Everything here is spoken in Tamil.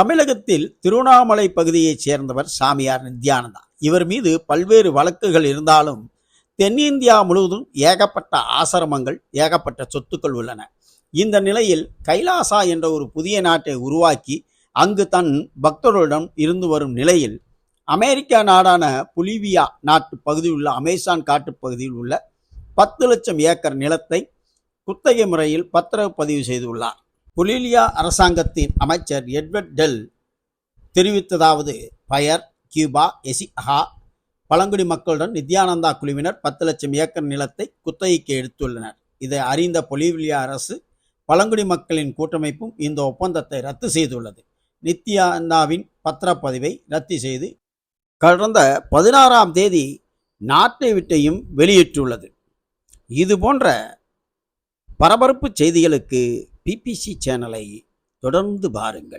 தமிழகத்தில் திருவண்ணாமலை பகுதியைச் சேர்ந்தவர் சாமியார் நித்யானந்தா. இவர் மீது பல்வேறு வழக்குகள் இருந்தாலும் தென்னிந்தியா முழுவதும் ஏகப்பட்ட ஆசிரமங்கள் ஏகப்பட்ட சொத்துக்கள் உள்ளன. இந்த நிலையில் கைலாசா என்ற ஒரு புதிய நாட்டை உருவாக்கி அங்கு தன் பக்தர்களுடன் இருந்து வரும் நிலையில் அமெரிக்கா நாடான புலிவியா நாட்டு பகுதியில் உள்ள அமேசான் காட்டுப் பகுதியில் உள்ள பத்து லட்சம் ஏக்கர் நிலத்தை குத்தகை முறையில் பத்திரவு பதிவு செய்துள்ளார். பொலிலியா அரசாங்கத்தின் அமைச்சர் எட்வர்ட் டெல் தெரிவித்ததாவது பயர் கியூபா எசிஹா பழங்குடி மக்களுடன் நித்யானந்தா குழுவினர் பத்து லட்சம் ஏக்கர் நிலத்தை குத்தகைக்கு எடுத்துள்ளனர். இதை அறிந்த பொலிவிலியா அரசு பழங்குடி மக்களின் கூட்டமைப்பும் இந்த ஒப்பந்தத்தை ரத்து செய்துள்ளது. நித்யானந்தாவின் பத்திரப்பதிவை ரத்து செய்து கடந்த பதினாறாம் தேதி நாட்டை விட்டையும் வெளியிட்டுள்ளது. இது போன்ற பரபரப்பு செய்திகளுக்கு பிபிசி சேனலை தொடர்ந்து பாருங்கள்.